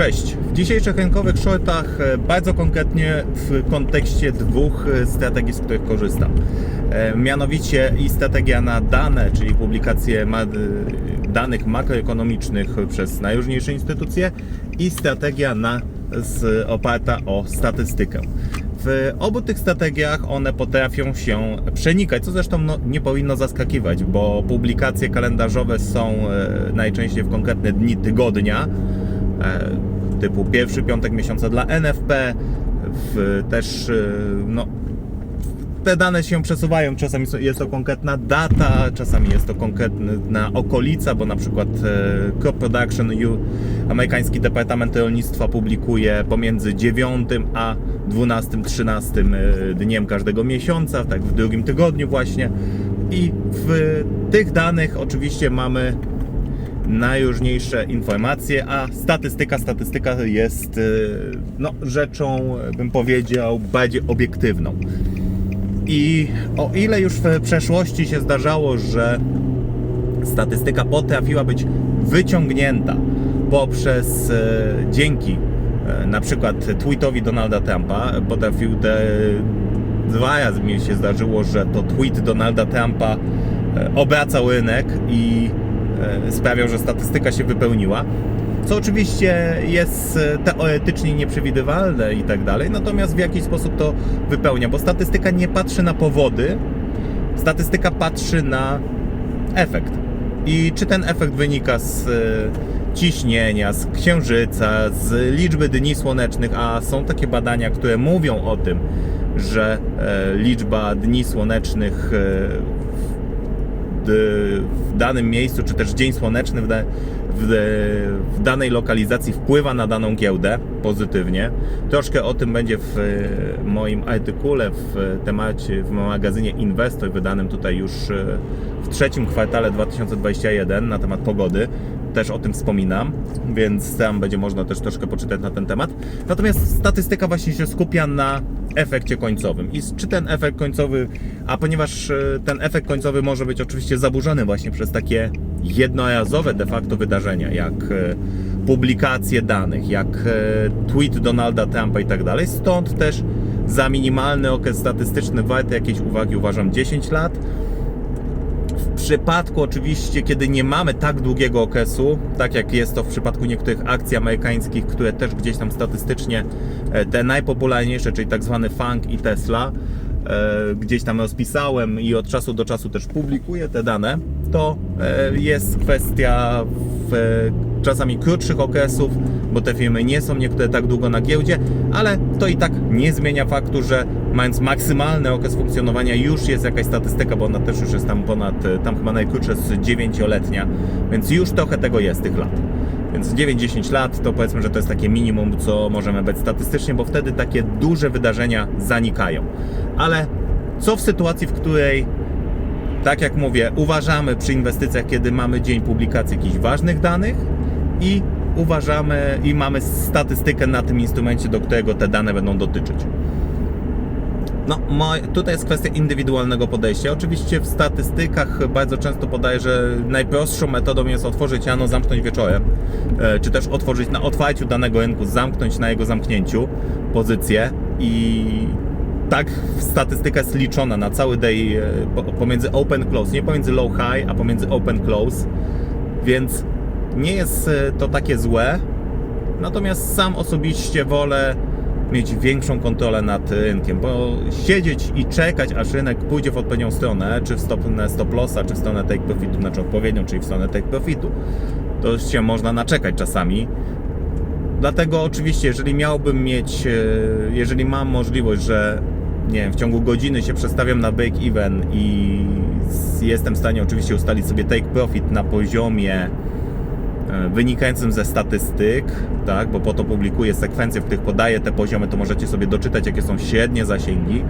Cześć. W dzisiejszych rynkowych shortach e, bardzo konkretnie w kontekście dwóch e, strategii, z których korzystam. E, Mianowicie i strategia na dane, czyli publikację ma- e, danych makroekonomicznych przez najróżniejsze instytucje i strategia na, z, oparta o statystykę. W obu tych strategiach one potrafią się przenikać, co zresztą no, nie powinno zaskakiwać, bo publikacje kalendarzowe są najczęściej w konkretne dni tygodnia, typu pierwszy piątek miesiąca dla NFP, w, też e, no, te dane się przesuwają. Czasami jest to konkretna data, czasami jest to konkretna okolica, bo na przykład e, Crop Production, amerykański Departament Rolnictwa publikuje pomiędzy 9 a 12-13 e, dniem każdego miesiąca, tak w drugim tygodniu właśnie. I w tych danych oczywiście mamy najróżniejsze informacje, a statystyka, statystyka jest e, no, rzeczą, e, bym powiedział, bardziej obiektywną. I o ile już w przeszłości się zdarzało, że statystyka potrafiła być wyciągnięta poprzez e, dzięki na przykład tweetowi Donalda Trumpa, potrafił te dwa razy mi się zdarzyło, że to tweet Donalda Trumpa obracał rynek i sprawiał, że statystyka się wypełniła. Co oczywiście jest e, teoretycznie nieprzewidywalne i tak dalej, natomiast w jakiś sposób to wypełnia, bo statystyka nie patrzy na powody, statystyka patrzy na efekt. I czy ten efekt wynika z e, ciśnienia, z księżyca, z liczby dni słonecznych, a są takie badania, które mówią o tym, że e, liczba dni słonecznych e, w, danym miejscu, czy też dzień słoneczny w, da, w, w danej lokalizacji wpływa na daną giełdę pozytywnie. Troszkę o tym będzie w e, moim artykule w temacie, w magazynie Inwestor, wydanym tutaj już e, w trzecim kwartale 2021 na temat pogody. Też o tym wspominam, więc tam będzie można też troszkę poczytać na ten temat. Natomiast statystyka właśnie się skupia na efekcie końcowym. I czy ten efekt końcowy, a ponieważ e, ten efekt końcowy może być oczywiście zaburzony właśnie przez takie jednorazowe de facto wydarzenia, jak e, publikacje danych, jak e, tweet Donalda Trumpa i tak dalej, stąd też za minimalny okres statystyczny warte jakiejś uwagi uważam 10 lat. Przypadku oczywiście, kiedy nie mamy tak długiego okresu, tak jak jest to w przypadku niektórych akcji amerykańskich, które też gdzieś tam statystycznie e, te najpopularniejsze, czyli tak zwany Funk i Tesla, e, gdzieś tam rozpisałem i od czasu do czasu też publikuję te dane, to e, jest kwestia w czasami krótszych okresów, bo te firmy nie są niektóre tak długo na giełdzie, ale to i tak nie zmienia faktu, że mając maksymalny okres funkcjonowania już jest jakaś statystyka, bo ona też już jest tam ponad, tam chyba najkrótsza jest 9-letnia, więc już trochę tego jest tych lat. Więc 9-10 lat to powiedzmy, że to jest takie minimum, co możemy być statystycznie, bo wtedy takie duże wydarzenia zanikają. Ale co w sytuacji, w której tak jak mówię, uważamy przy inwestycjach, kiedy mamy dzień publikacji jakichś ważnych danych i uważamy i mamy statystykę na tym instrumencie, do którego te dane będą dotyczyć. No, tutaj jest kwestia indywidualnego podejścia. Oczywiście w statystykach bardzo często podaję, że najprostszą metodą jest otworzyć rano, zamknąć wieczorem, e, czy też otworzyć na otwarciu danego rynku, zamknąć na jego zamknięciu pozycję i tak statystyka jest liczona na cały day e, po- pomiędzy open close, nie pomiędzy low high, a pomiędzy open close, więc nie jest e, to takie złe. Natomiast sam osobiście wolę mieć większą kontrolę nad rynkiem, bo siedzieć i czekać, aż rynek pójdzie w odpowiednią stronę, czy w stronę stop lossa, czy w stronę take profitu, znaczy odpowiednią, czyli w stronę take profitu, to się można naczekać czasami. Dlatego oczywiście, jeżeli miałbym mieć, e, jeżeli mam możliwość, że nie wiem, w ciągu godziny się przestawiam na break even i jestem w stanie oczywiście ustalić sobie take profit na poziomie wynikającym ze statystyk, tak, bo po to publikuję sekwencje, w których podaję te poziomy, to możecie sobie doczytać, jakie są średnie zasięgi,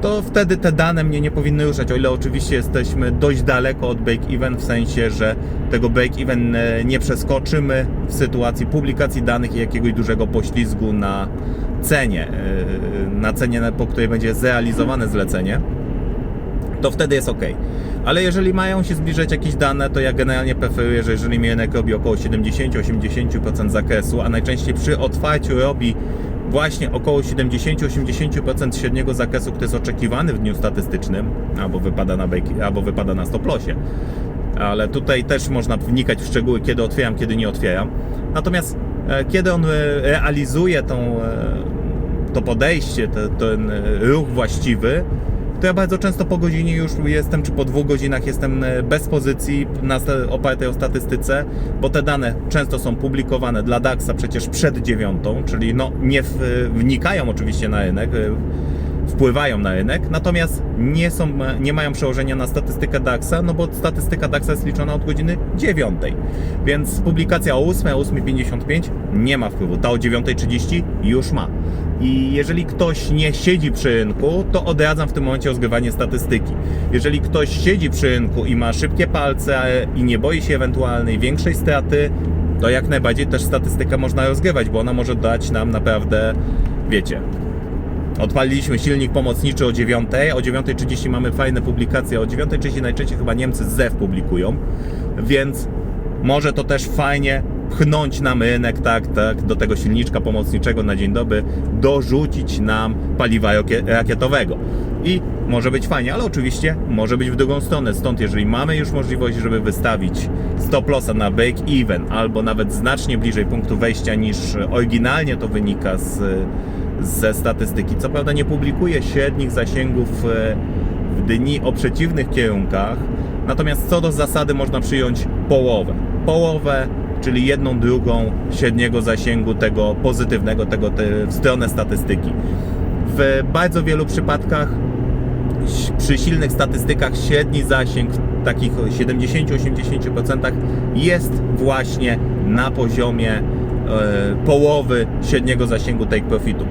to wtedy te dane mnie nie powinny ruszać, o ile oczywiście jesteśmy dość daleko od break-even, w sensie, że tego break-even e, nie przeskoczymy w sytuacji publikacji danych i jakiegoś dużego poślizgu na cenie, e, na cenie, po której będzie zrealizowane zlecenie. To wtedy jest ok. Ale jeżeli mają się zbliżać jakieś dane, to ja generalnie preferuję, że jeżeli mi rynek robi około 70-80% zakresu, a najczęściej przy otwarciu robi właśnie około 70-80% średniego zakresu, który jest oczekiwany w dniu statystycznym, albo wypada na, bake, albo wypada na stop lossie. Ale tutaj też można wnikać w szczegóły, kiedy otwieram, kiedy nie otwieram. Natomiast e, kiedy on e, realizuje tą, e, to podejście, te, ten e, ruch właściwy, to ja bardzo często po godzinie już jestem, czy po dwóch godzinach jestem e, bez pozycji na, opartej o statystyce, bo te dane często są publikowane dla DAX-a przecież przed dziewiątą, czyli no nie w, wnikają oczywiście na rynek, e, wpływają na rynek, natomiast nie, są, nie mają przełożenia na statystykę DAX-a, no bo statystyka DAX-a jest liczona od godziny 9. Więc publikacja o 8, o 8.55 nie ma wpływu. Ta o 9.30 już ma. I jeżeli ktoś nie siedzi przy rynku, to odradzam w tym momencie rozgrywanie statystyki. Jeżeli ktoś siedzi przy rynku i ma szybkie palce e, i nie boi się ewentualnej większej straty, to jak najbardziej też statystykę można rozgrywać, bo ona może dać nam naprawdę, wiecie, Odpaliliśmy silnik pomocniczy o 9, o 9.30 mamy fajne publikacje, o 9.30 najczęściej chyba Niemcy z ZEW publikują, więc może to też fajnie pchnąć nam rynek, tak, tak, do tego silniczka pomocniczego na dzień dobry, dorzucić nam paliwa rakie- rakietowego. I może być fajnie, ale oczywiście może być w drugą stronę. Stąd jeżeli mamy już możliwość, żeby wystawić stop lossa na break even albo nawet znacznie bliżej punktu wejścia niż oryginalnie to wynika z, ze statystyki. Co prawda nie publikuje średnich zasięgów e, w dni o przeciwnych kierunkach, natomiast co do zasady można przyjąć połowę. Połowę, czyli jedną drugą średniego zasięgu tego pozytywnego, tego te, w stronę statystyki. W bardzo wielu przypadkach przy silnych statystykach średni zasięg w takich 70-80% jest właśnie na poziomie połowy średniego zasięgu take profitu.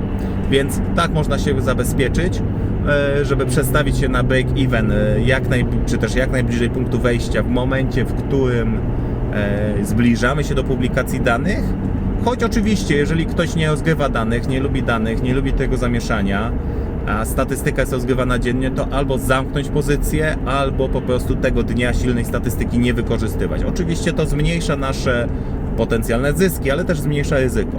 Więc tak można się zabezpieczyć, e, żeby przestawić się na break even e, jak naj, czy też jak najbliżej punktu wejścia w momencie, w którym e, zbliżamy się do publikacji danych. Choć oczywiście, jeżeli ktoś nie rozgrywa danych, nie lubi danych, nie lubi tego zamieszania, a statystyka jest rozgrywana dziennie, to albo zamknąć pozycję, albo po prostu tego dnia silnej statystyki nie wykorzystywać. Oczywiście to zmniejsza nasze potencjalne zyski, ale też zmniejsza ryzyko.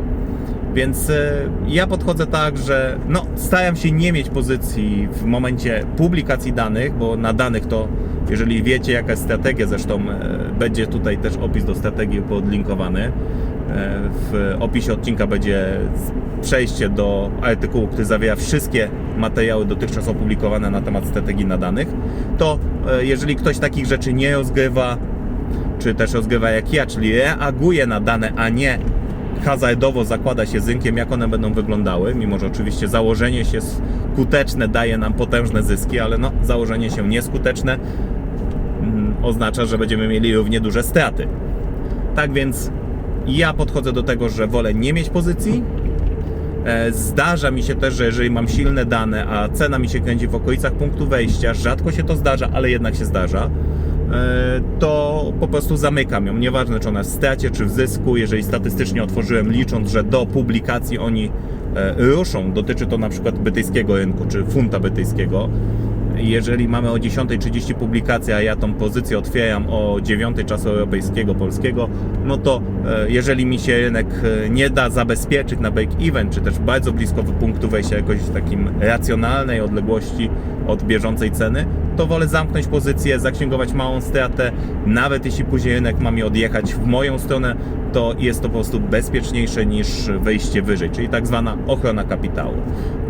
Więc e, ja podchodzę tak, że no, staram się nie mieć pozycji w momencie publikacji danych, bo na danych to, jeżeli wiecie jaka jest strategia, zresztą e, będzie tutaj też opis do strategii podlinkowany. E, W opisie odcinka będzie przejście do artykułu, który zawiera wszystkie materiały dotychczas opublikowane na temat strategii na danych. To jeżeli ktoś takich rzeczy nie rozgrywa, czy też rozgrywa jak ja, czyli reaguje na dane, a nie hazardowo zakłada się z rynkiem, jak one będą wyglądały, mimo że oczywiście założenie się skuteczne daje nam potężne zyski, ale no, założenie się nieskuteczne mm, oznacza, że będziemy mieli równie duże straty. Tak więc ja podchodzę do tego, że wolę nie mieć pozycji. E, Zdarza mi się też, że jeżeli mam silne dane, a cena mi się kręci w okolicach punktu wejścia, rzadko się to zdarza, ale jednak się zdarza, e, po prostu zamykam ją. Nieważne, czy ona jest w stracie, czy w zysku. Jeżeli statystycznie otworzyłem, licząc, że do publikacji oni e, ruszą, dotyczy to na przykład brytyjskiego rynku, czy funta brytyjskiego. Jeżeli mamy o 10.30 publikację, a ja tą pozycję otwieram o 9.00 czasu europejskiego, polskiego, no to e, jeżeli mi się rynek e, nie da zabezpieczyć na break-even, czy też bardzo blisko punktu wejścia jakoś w takim racjonalnej odległości od bieżącej ceny, to wolę zamknąć pozycję, zaksięgować małą stratę, nawet jeśli później rynek ma mi odjechać w moją stronę, to jest to po prostu bezpieczniejsze niż wejście wyżej, czyli tak zwana ochrona kapitału.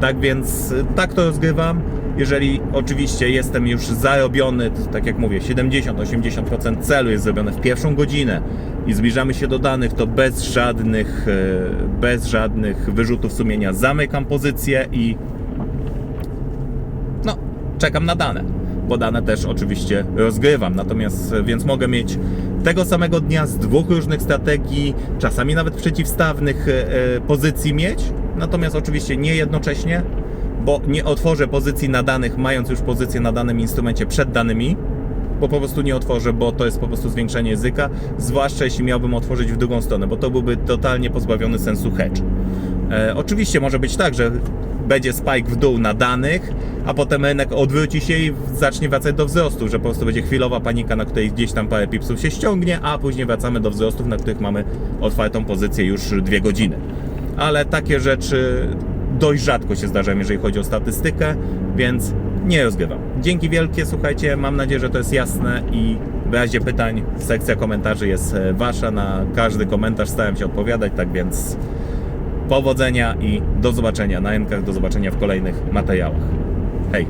Tak więc y, tak to rozgrywam. Jeżeli oczywiście jestem już zarobiony, tak jak mówię, 70-80% celu jest zrobione w pierwszą godzinę i zbliżamy się do danych, to bez żadnych, y, bez żadnych wyrzutów sumienia zamykam pozycję i no, czekam na dane, bo dane też oczywiście rozgrywam. Natomiast e, więc mogę mieć tego samego dnia z dwóch różnych strategii, czasami nawet przeciwstawnych e, e, pozycji mieć. Natomiast oczywiście nie jednocześnie, bo nie otworzę pozycji na danych, mając już pozycję na danym instrumencie przed danymi. Bo po prostu nie otworzę, bo to jest po prostu zwiększenie ryzyka, zwłaszcza jeśli miałbym otworzyć w drugą stronę, bo to byłby totalnie pozbawiony sensu hedge. E, oczywiście może być tak, że będzie spike w dół na danych, a potem rynek odwróci się i zacznie wracać do wzrostu, że po prostu będzie chwilowa panika, na której gdzieś tam parę pipsów się ściągnie, a później wracamy do wzrostów, na których mamy otwartą pozycję już dwie godziny. Ale takie rzeczy dość rzadko się zdarzają, jeżeli chodzi o statystykę, więc nie rozgrywam. Dzięki wielkie, słuchajcie, mam nadzieję, że to jest jasne i w razie pytań sekcja komentarzy jest e, wasza, na każdy komentarz starałem się odpowiadać, tak więc powodzenia i do zobaczenia na rynkach, do zobaczenia w kolejnych materiałach. Hej!